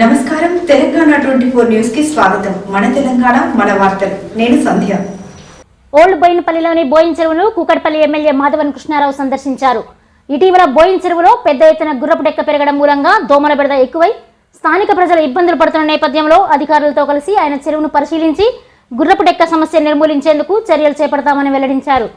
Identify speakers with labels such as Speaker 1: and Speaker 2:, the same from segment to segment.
Speaker 1: నమస్కారం. Telangana twenty four న్యూస్కి స్వాగతం. మన తెలంగాణ మన వార్తలు. నేను సంధ్య.
Speaker 2: ఓల్డ్ బోయినపల్లిలోని బోయిన్ చెరువును కూకట్పల్లి ఎమ్మెల్యే మాధవన్ కృష్ణారావు సందర్శించారు. ఇటీవల బోయిన్ చెరువులో పెద్ద ఎత్తున గుర్రపు డెక్క పెరగడం మూలంగా దోమల బెడద ఎక్కువై స్థానిక ప్రజలు ఇబ్బందులు పడుతున్న నేపథ్యంలో అధికారులతో కలిసి ఆయన చెరువును పరిశీలించి గుర్రపు డెక్క సమస్య నిర్మూలించేందుకు చర్యలు చేపడతామని వెల్లడించారు.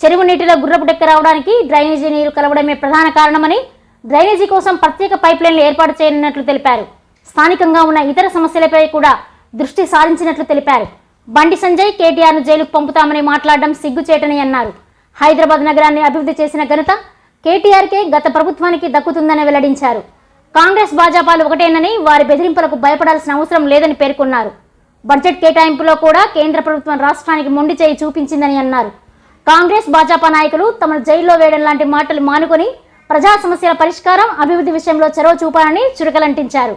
Speaker 2: చెరువు నీటిలో గుర్రపు డెక్క రావడానికి డ్రైనేజీ నీరు కలవడమే ప్రధాన కారణమని డ్రైనేజీ కోసం ప్రత్యేక పైప్ లైన్లు ఏర్పాటు చేయనున్నట్లు తెలిపారు. స్థానికంగా ఉన్న ఇతర సమస్యలపై కూడా దృష్టి సారించినట్లు తెలిపారు. బండి సంజయ్ కేటీఆర్ను జైలుకు పంపుతామని మాట్లాడడం సిగ్గుచేటని అన్నారు. హైదరాబాద్ నగరాన్ని అభివృద్ధి చేసిన ఘనత కేటీఆర్కే గత ప్రభుత్వానికి దక్కుతుందని వెల్లడించారు. కాంగ్రెస్ భాజపాలు ఒకటేనని వారి బెదిరింపులకు భయపడాల్సిన అవసరం లేదని పేర్కొన్నారు. బడ్జెట్ కేటాయింపులో కూడా కేంద్ర ప్రభుత్వం రాష్ట్రానికి మొండి చేయి చూపించిందని అన్నారు. కాంగ్రెస్ భాజపా నాయకులు తమను జైల్లో వేయడం లాంటి మాటలు మానుకొని ప్రజా సమస్యల పరిష్కారం అభివృద్ధి విషయంలో చొరవ చూపాలని చురకలంటించారు.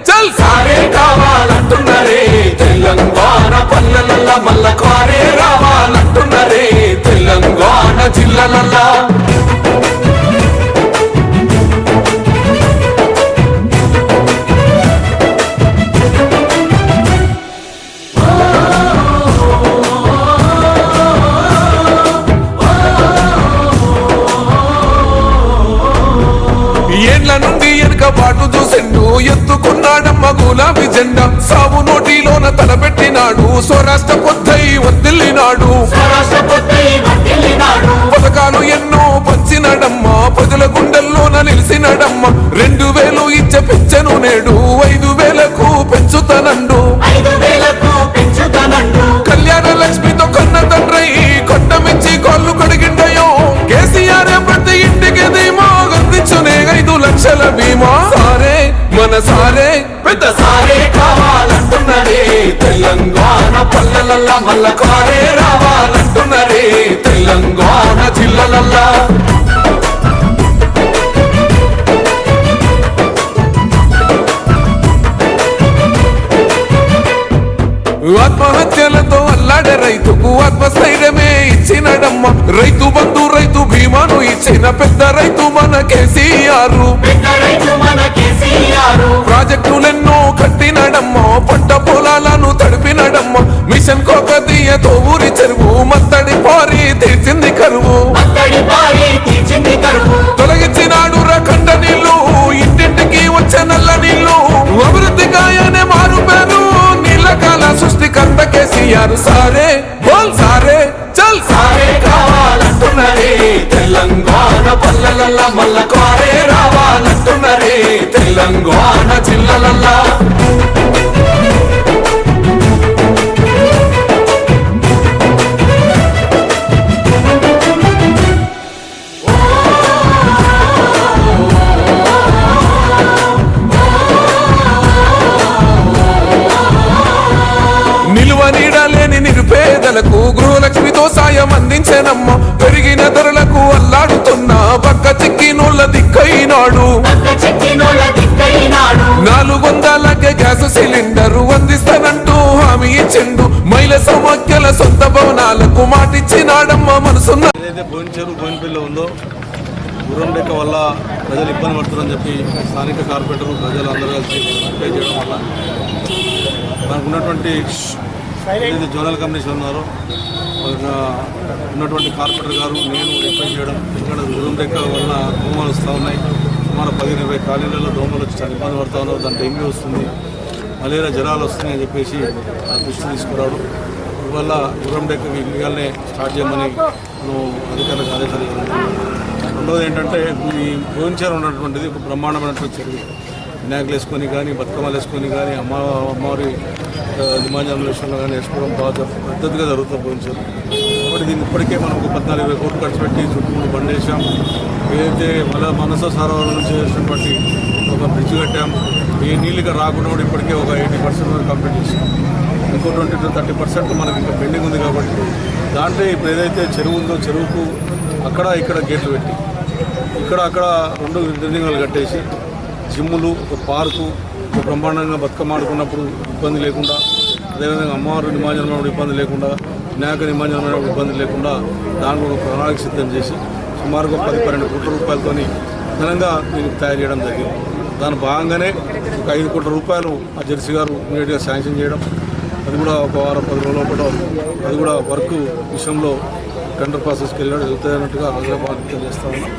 Speaker 3: సారే కావాలంటున్నారే. తెలంగాణ పల్లెలల్ల మల్ల కారే రావాలంటున్నారే. తెలంగాణ జిల్లలల్లా
Speaker 4: గులాబీ జెండా సాగు నోటిలోన తలపెట్టినాడు. స్వరాష్ట్ర పొద్దై
Speaker 3: వర్ధిల్లినాడు
Speaker 4: పథకాలు ఎన్నో పంచినడమ్మ. ప్రజల గుండెల్లోన నిలిచినడమ్మ. రెండు వేలు ఇచ్చే పెంచెను నేడు ఐదు వేలకు పెంచుతానండు మన సారే
Speaker 3: పెద్ద సారే కావాలంటున్నరే. తెలంగాణ పల్లెలల్లా మల్ల కారే రావాలంటున్నరే. తెలంగాణ జిల్లలల్లా.
Speaker 4: ఆత్మహత్యలతో అల్లాడే రైతుకు ఆత్మస్థైర్యమే. రైతు బంధు రైతు బీమాను ఇచ్చిన పెద్ద రైతు మన కేసీఆర్. ప్రాజెక్టులెన్నో కట్టినడమ్మ పంట పొలాలను తడిపినడమ్మ. మిషన్ కోకతీయతో ఊరి చెరువు మత్తడి పారి తీర్చింది కరువు. అందించేనమ్మ పెరిగిన ధరలకు అల్లాడుతున్న. పక్క
Speaker 3: పక్క చెక్కినోళ్ళ దిక్కైనాడు.
Speaker 4: నాలుగు వందలకే గ్యాస్ సిలిండర్ అందిస్తానంటూ హామీ ఇచ్చిండు. మహిళ సమాఖ్యల సొంత భవనాలకు మాటిచ్చినాడమ్మ మనసున్న
Speaker 5: ఏదైతే ఉందో గుర్రం వల్ల ప్రజలు ఇబ్బంది పడుతున్నారని చెప్పి స్థానిక కార్పొరేటర్ ప్రజలు అందరూ కలిసి అప్లై చేయడం వల్ల మనకు ఉన్నటువంటి ఏదైతే జోనల్ కమిషన్ ఉన్నారో ఉన్నటువంటి కార్పొరేటర్ గారు నేను అప్లై చేయడం ఇక్కడ గుర్రం రెక్క వల్ల దోమలు వస్తూ ఉన్నాయి. సుమారు పదిహేను ఇరవై కాలనీలలో దోమలు వచ్చి చాలా ఇబ్బంది పడుతూ ఉన్నారు. దాని డెంగ్యూ వస్తుంది మలేరియా జ్వరాలు వస్తున్నాయి అని చెప్పేసి ఆ దృష్టి తీసుకురావడం. వల్ల గుర్రం డెక్కకి ఇల్లుగానే స్టార్ట్ చేయమని మనం అధికారులకు ఆదేశాలు రెండోది ఏంటంటే ఈ భువనచేరు ఉన్నటువంటిది ఒక బ్రహ్మాండమైనటువంటి చెరువు వినాయకులు వేసుకొని కానీ బతుకమ్మలు వేసుకొని కానీ అమ్మ అమ్మవారి ఆ, జనరేషన్లో కానీ వేసుకోవడం బాగా పెద్దదిగా జరుగుతుంది భువనచేరు కాబట్టి దీన్ని ఇప్పటికే మనం ఒక పద్నాలుగు వేల కోట్లు ఖర్చు పెట్టి చుట్టూ పండేశాం వేసాం ఏదైతే మళ్ళీ మనస సరోవరం నుంచి చేసినటువంటి ఒక బ్రిడ్జ్ కట్టాం ఏ నీళ్ళుగా రాకుండా కూడా ఇప్పటికే ఒక ఎయిటీ పర్సెంట్ వరకు కంప్లీట్ చేసాం ఇంకో ట్వంటీ టు థర్టీ పర్సెంట్ మనకి ఇంకా పెండింగ్ ఉంది కాబట్టి దాంట్లో ఇప్పుడు ఏదైతే చెరువు ఉందో చెరువుకు అక్కడ ఇక్కడ గేట్లు పెట్టి ఇక్కడ అక్కడ రెండు బిల్డింగ్లు కట్టేసి జిమ్ములు ఒక పార్కు బ్రహ్మాండంగా బతుకమ్మ ఆడుకున్నప్పుడు ఇబ్బంది లేకుండా అదేవిధంగా అమ్మవారు నిమజ్జనమైనప్పుడు ఇబ్బంది లేకుండా వినాయక నిమజ్జనమైనప్పుడు ఇబ్బంది లేకుండా దానికి ఒక ప్రణాళిక సిద్ధం చేసి సుమారుగా పది పన్నెండు కోట్ల రూపాయలతో ఘనంగా దీనికి తయారు చేయడం జరిగింది. దాని భాగంగానే ఒక ఐదు కోట్ల రూపాయలు ఆ జెర్సీ గారు ఇమీడియట్గా శాంక్షన్ చేయడం అది కూడా ఒక వారం పది రోజుల పాటు అది కూడా వర్క్ విషయంలో టెండర్ ప్రాసెస్కి వెళ్ళాడు వెళ్తాయన్నట్టుగా హైదరాబాద్ తెలియజేస్తా ఉన్నాం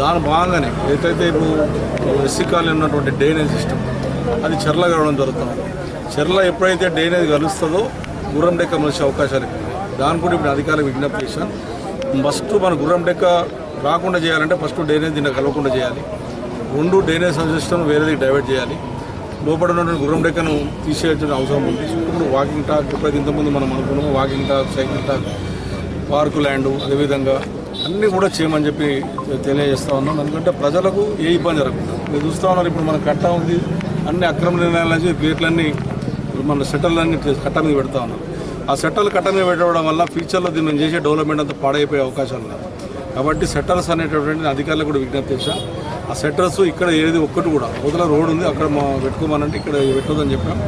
Speaker 5: దాని భాగంగానే ఏదైతే ఇప్పుడు ఎస్సీ కాలనీ ఉన్నటువంటి డ్రైనేజ్ సిస్టమ్ అది చెర్ల కలవడం జరుగుతుంది. చెర్ల ఎప్పుడైతే డ్రైనేజ్ కలుస్తుందో గుర్రం డెక్క మనిషి అవకాశాలు దాని కూడా ఇప్పుడు అధికారులకు విజ్ఞప్తి చేశాను. ఫస్ట్ మన గుర్రం డెక్క రాకుండా చేయాలంటే ఫస్ట్ డ్రైనేజ్ దీన్ని కలవకుండా చేయాలి. రెండు డ్రైనేజ్ సిస్టమ్ వేరేది డైవర్ట్ చేయాలి. లోపల ఉన్నటువంటి గుర్రం డెక్కను తీసేయాల్సిన అవసరం ఉంది. ఇప్పుడు వాకింగ్ టాక్ ఇప్పుడు ఇంతకుముందు మనం అనుకున్నాము walking track cycle track park land అదేవిధంగా అన్నీ కూడా చేయమని చెప్పి తెలియజేస్తా ఉన్నాం. ఎందుకంటే ప్రజలకు ఏ ఇబ్బంది జరగకుండా. మీరు చూస్తూ ఉన్నారు ఇప్పుడు మన కట్ట ఉంది. అన్ని అక్రమ నిర్ణయాలు నుంచి గేట్లన్నీ మన సెటర్లన్నీ కట్ట మీద పెడతా ఉన్నాం. ఆ సెటర్లు కట్ట మీద పెట్టడం వల్ల ఫ్యూచర్లో దీన్ని చేసే డెవలప్మెంట్ అంతా పాడైపోయే అవకాశాలు ఉన్నాయి కాబట్టి సెటర్స్ అనేటటువంటి అధికారులకు కూడా విజ్ఞప్తి చేశాం. ఆ సెటర్స్ ఇక్కడ ఏది ఒక్కటి కూడా అవతల రోడ్ ఉంది అక్కడ మా పెట్టుకోమనంటే ఇక్కడ పెట్టొద్దని చెప్పాం.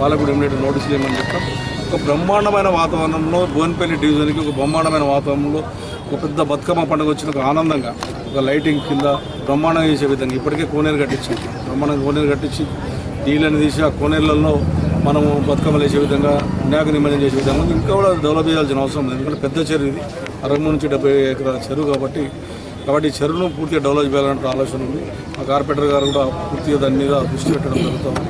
Speaker 5: వాళ్ళకు కూడా ఇమ్మీడియట్ నోటీస్ చేయమని చెప్పాం. ఒక బ్రహ్మాండమైన వాతావరణంలో భువనపల్లి డివిజన్కి ఒక బ్రహ్మాండమైన వాతావరణంలో ఒక పెద్ద బతుకమ్మ పండుగ వచ్చిన ఒక ఆనందంగా ఒక లైటింగ్ కింద బ్రహ్మాండంగా చేసే విధంగా ఇప్పటికే కోనేరు కట్టించింది బ్రహ్మాండంగా కోనేరు కట్టించి నీళ్ళని తీసి ఆ కోనేరులలో మనము బతుకమ్మలు వేసే విధంగా వినాయక నిమజ్జనం చేసే విధంగా ఇంకా కూడా డెవలప్ చేయాల్సిన అవసరం ఉంది ఎందుకంటే పెద్ద చెరువు ఇది. అరవై నుంచి డెబ్బై ఎకరాల చెరువు కాబట్టి కాబట్టి ఈ చెరువును పూర్తిగా డెవలప్ చేయాలంటే ఆలోచన ఉంది. మా కార్పొరేటర్ గారు కూడా పూర్తిగా దాని మీద దృష్టి పెట్టడం జరుగుతుంది.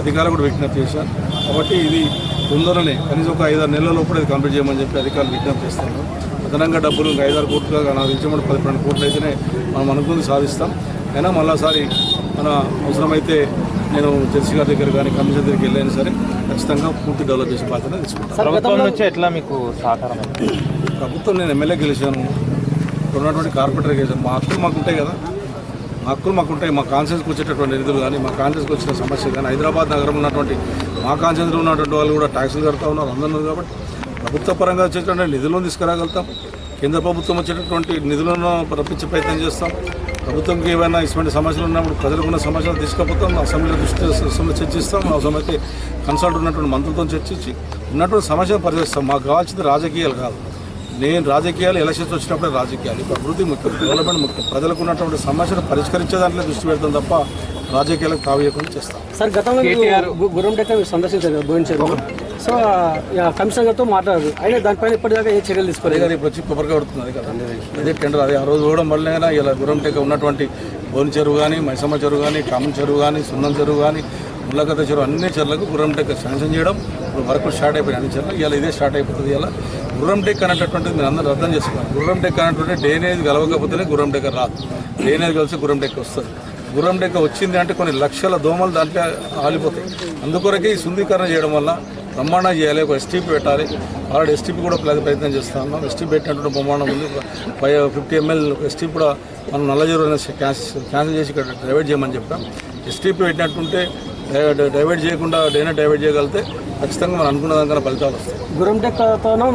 Speaker 5: అధికారులు కూడా విజ్ఞప్తి చేశారు. కాబట్టి ఇది తొందరనే కనీసం ఒక ఐదారు నెలల లోపల ఇది కంప్లీట్ చేయమని చెప్పి అధికారులు విజ్ఞప్తి చేస్తున్నారు. అదనంగా డబ్బులు ఇంకా ఐదారు కోట్లుగా నాకు తెలిసిన పది పన్నెండు కోట్లు అయితేనే మనం అనుకుంది సాధిస్తాం. అయినా మళ్ళాసారి మన అవసరమైతే నేను జెర్సీ గారి దగ్గర కానీ కమిషన్ దగ్గరికి వెళ్ళైనా సరే ఖచ్చితంగా పూర్తి డెవలప్ చేసే బాధ్యత తీసుకుంటాను.
Speaker 6: ఎట్లా మీకు సహకారం?
Speaker 5: ప్రభుత్వం నేను ఎమ్మెల్యే గెలిచాను. ఉన్నటువంటి కార్పొరేటర్ గెలిచాను. మా హక్కులు మాకు ఉంటాయి కదా. మా హక్కులు మాకు ఉంటాయి మా కాన్షియన్స్కి వచ్చేటటువంటి నిధులు కానీ మా కాన్షియన్స్కి వచ్చిన సమస్య కానీ హైదరాబాద్ నగరం ఉన్నటువంటి మా కాన్షియన్స్లో ఉన్నటువంటి వాళ్ళు కూడా ట్యాక్సులు కడతా ఉన్నారు. అందరూ కాబట్టి ప్రభుత్వ పరంగా వచ్చేటటువంటి నిధులను తీసుకురాగలుగుతాం. కేంద్ర ప్రభుత్వం వచ్చేటటువంటి నిధులను రప్పించే ప్రయత్నం చేస్తాం. ప్రభుత్వంకి ఏమైనా ఇటువంటి సమస్యలు ఉన్నప్పుడు ప్రజలకు ఉన్న సమస్యలు తీసుకుపోతాం. అసెంబ్లీలో దృష్టి చర్చిస్తాం. అవసరమైతే కన్సల్ట్ ఉన్నటువంటి మంత్రులతో చర్చించి ఉన్నటువంటి సమస్యలు పరిశీలిస్తాం. మాకు కావాల్సింది రాజకీయాలు కాదు. నేను రాజకీయాలు ఎలక్షన్స్ వచ్చినప్పుడే రాజకీయాలు. ఇప్పుడు అభివృద్ధి ముఖ్యం డెవలప్మెంట్ ముఖ్యం. ప్రజలకు ఉన్నటువంటి సమస్యను పరిష్కరించే దాంట్లో దృష్టి పెడతాం తప్ప రాజకీయాలకు తావేయకుండా చేస్తాం.
Speaker 7: సార్ గతంలో మీరు గు- గుర్రం డెక్క మీరు సందర్శించారు సో కమిషనర్ గారితో మాట్లాడారు. అయినా దానిపైన ఇప్పటిదాకా ఏ చర్యలు తీసుకోలేదు.
Speaker 5: ఇప్పుడు వచ్చి కొబ్బరిగా పడుతుంది కదా. అదే టెండర్ అదే ఆ రోజు చూడడం వల్లనే ఇలా గురం టెక్క ఉన్నటువంటి బోని చెరువు కానీ మైసమ్మ చెరువు కానీ కామన్ చెరువు కానీ సున్నం చెరువు కానీ ముళ్ళకత చెరువు అన్ని చెరువులకు గుర్రం టెక్క శాంక్షన్ చేయడం ఇప్పుడు వర్క్ స్టార్ట్ అయిపోయిన అన్ని చెరువులు. ఇలా ఇదే స్టార్ట్ అయిపోతుంది. ఇలా గుర్రం టెక్ అనేటటువంటిది మీరు అందరూ అర్థం చేసుకోవాలి. గుర్రం టెక్ అనేటువంటి డ్రైనేజ్ కలవకపోతేనే గుర్రం టెక్క రాదు. డ్రైనేజ్ కలిసి గుర్రం వస్తుంది. గుర్రం డెక్క వచ్చింది అంటే కొన్ని లక్షల దోమలు దాంట్లో ఆలిపోతాయి. అందుకొరకే ఈ శుద్ధీకరణ చేయడం వల్ల బ్రహ్మాండం చేయాలి ఒక ఎస్టీపీ పెట్టాలి. ఆల్రెడీ ఎస్టీపీ కూడా ప్రయత్నం చేస్తా ఉన్నాం. ఎస్టీపీ పెట్టినటువంటి బ్రహ్మాండం ఉంది. ఫైవ్ ఫిఫ్టీ ఎంఎల్ ఎస్టీపీ కూడా మనం నల్లజీరు క్యాన్సిల్ క్యాన్సిల్ చేసి ఇక్కడ డైవర్ట్ చేయమని చెప్పాం. ఎస్టీపీ పెట్టినట్టుంటే డైవర్ట్ చేయకుండా డైనా డైవర్ట్ చేయగలిగితే ఖచ్చితంగా మనం అనుకున్న దానికన్నా ఫలితాలు వస్తాయి.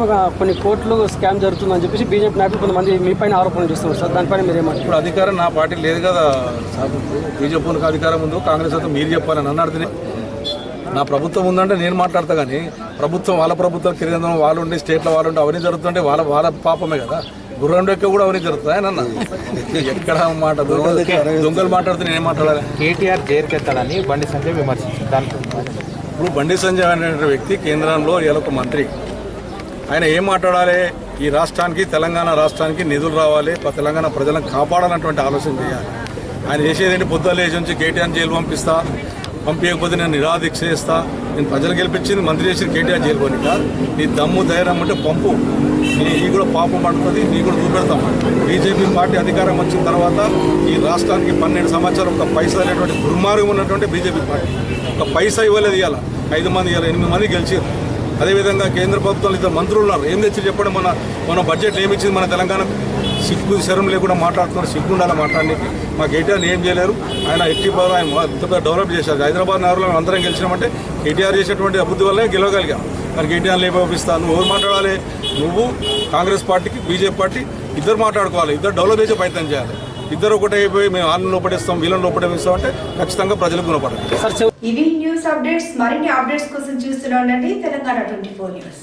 Speaker 7: ఒక కొన్ని కోట్లు స్కామ్ జరుగుతుందని చెప్పేసి బీజేపీ నాయకులు కొంతమంది మీ పైన ఆరోపణలు చేస్తున్నారు సార్. దానిపైన మీరు ఏమంటారు
Speaker 5: ఇప్పుడు అధికారం నా పార్టీ లేదు కదా సార్. బీజేపీకి అధికారం ఉందో కాంగ్రెస్ అయితే మీరు చెప్పాలని అడిగితే నా ప్రభుత్వం ఉందంటే నేను మాట్లాడతా కానీ ప్రభుత్వం వాళ్ళ ప్రభుత్వం కేంద్రం వాళ్ళు ఉండి స్టేట్లో వాళ్ళు ఉండి అవన్నీ జరుగుతుంటే వాళ్ళ వాళ్ళ పాపమే కదా. గుర్రం డెక్క కూడా అవన్నీ జరుగుతాయి నన్న? ఎక్కడ మాట దొంగలు మాట్లాడితే నేనేం మాట్లాడాలి?
Speaker 6: కేటీఆర్ జైలుకెత్తాడని బండి సంజయ్ విమర్శించారు. దానికి
Speaker 5: ఇప్పుడు బండి సంజయ్ అనే వ్యక్తి కేంద్రంలో ఇవాళ ఒక మంత్రి. ఆయన ఏం మాట్లాడాలి? ఈ రాష్ట్రానికి తెలంగాణ రాష్ట్రానికి నిధులు రావాలి ప- తెలంగాణ ప్రజలను కాపాడాలన్నటువంటి ఆలోచన చేయాలి. ఆయన చేసేది ఏంటి? పొద్దున్న లేచి నుంచి కేటీఆర్ జైలు పంపిస్తా. పంపించకపోతే నేను నిరాదీక్ష చేస్తా. నేను ప్రజలు గెలిపించింది మంత్రి చేసిన కేటీఆర్ జైలు నీ దమ్ము ధైర్యం అంటే పంపు. నీ ఈ కూడా పాపం పడుతుంది నీ కూడా చూపెడతాం బీజేపీ పార్టీ అధికారం వచ్చిన తర్వాత ఈ రాష్ట్రానికి పన్నెండు సంవత్సరాలు ఒక పైసా అనేటువంటి దుర్మార్గం ఉన్నటువంటి బీజేపీ పార్టీ. ఒక పైసా ఇవ్వలేదు ఇవాళ ఐదు మంది ఇవాళ ఎనిమిది మంది గెలిచారు అదేవిధంగా కేంద్ర ప్రభుత్వంలో ఇద్దరు మంత్రులు ఉన్నారు. ఏం తెచ్చి చెప్పండి? మన మన బడ్జెట్ ఏమి ఇచ్చింది మన తెలంగాణ? సిగ్గు శరం లేకుండా మాట్లాడుతున్నారు. సిగ్గు ఉండాలి మాట్లాడడానికి మా కేటీఆర్ ఏం చేయలేరు. ఆయన ఎట్టి పవర్ ఆయన పెద్ద డెవలప్ చేశారు. హైదరాబాద్ నగరంలో అందరం గెలిచినామంటే కేటీఆర్ చేసేటువంటి అభివృద్ధి వల్లే గెలవగలిగాం. కానీ కేటీఆర్ లేపిస్తా నువ్వు ఎవరు మాట్లాడాలి? నువ్వు కాంగ్రెస్ పార్టీకి బీజేపీ పార్టీ ఇద్దరు మాట్లాడుకోవాలి. ఇద్దరు డెవలప్ చేసే ప్రయత్నం చేయాలి. ఇద్దరు ఒకటే అయిపోయి మేము ఆన్లైన్ లోపడేస్తాం వీళ్ళని లోపడేస్తాం అంటే ఖచ్చితంగా ప్రజలకు గుణపడాలి
Speaker 1: ఇవి న్యూస్ అప్డేట్స్ మరిన్ని అప్డేట్స్ కోసం ఉండండి తెలంగాణ ట్వంటీ ఫోర్ న్యూస్.